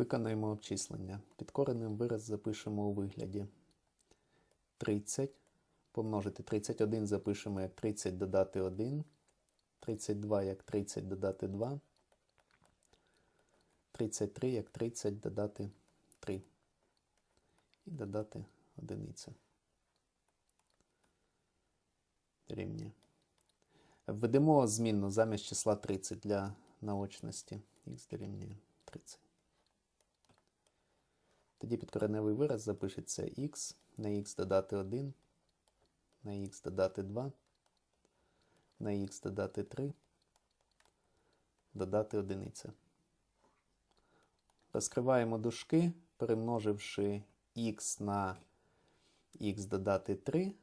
Виконаємо обчислення. Під коренем вираз запишемо у вигляді 30. Помножити 31 запишемо як 30 додати 1. 32 як 30 додати 2. 33 як 30 додати 3. І додати одиниця. Рівня. Введемо змінну замість числа 30 для наочності. Х дорівнює 30. Тоді підкореневий вираз запишеться х, на х додати 1, на х додати 2, на х додати 3, додати 1. Розкриваємо дужки, перемноживши х на х додати 3,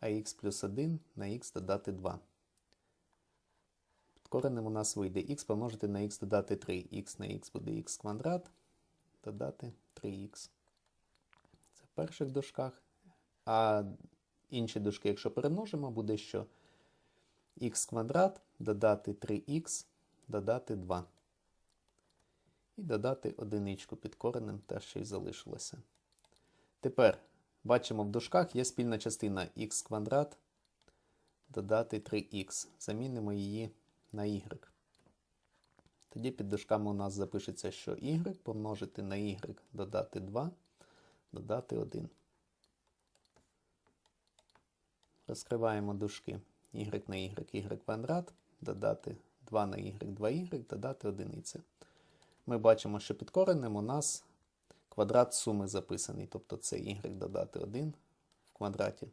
а х плюс 1 на х додати 2. Під коренем у нас вийде х помножити на х додати 3. х на х буде х квадрат, додати 3х. Перших дужках. А інші дужки, якщо перемножимо, буде що х квадрат додати 3х, додати 2. І додати одиничку під коренем те, що й залишилося. Тепер бачимо в дужках є спільна частина х квадрат додати 3х. Замінимо її на y. Тоді під дужками у нас запишеться, що y помножити на y додати 2, додати 1. Розкриваємо дужки y на y, y квадрат, додати 2 на y, 2y, додати 1. Ми бачимо, що під коренем у нас квадрат суми записаний, тобто це y додати 1 в квадраті.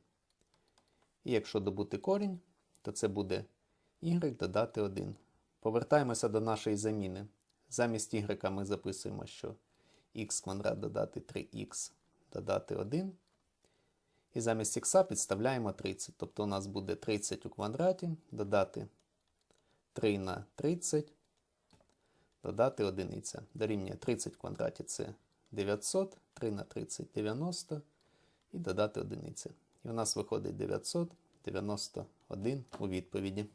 І якщо добути корінь, то це буде y додати 1. Повертаємося до нашої заміни. Замість y ми записуємо, що х квадрат додати 3х додати 1. І замість х підставляємо 30. Тобто у нас буде 30 у квадраті, додати 3 на 30, додати 1. Дорівнює 30 в квадраті це 900, 3 на 30 90 і додати 1. І у нас виходить 991 у відповіді.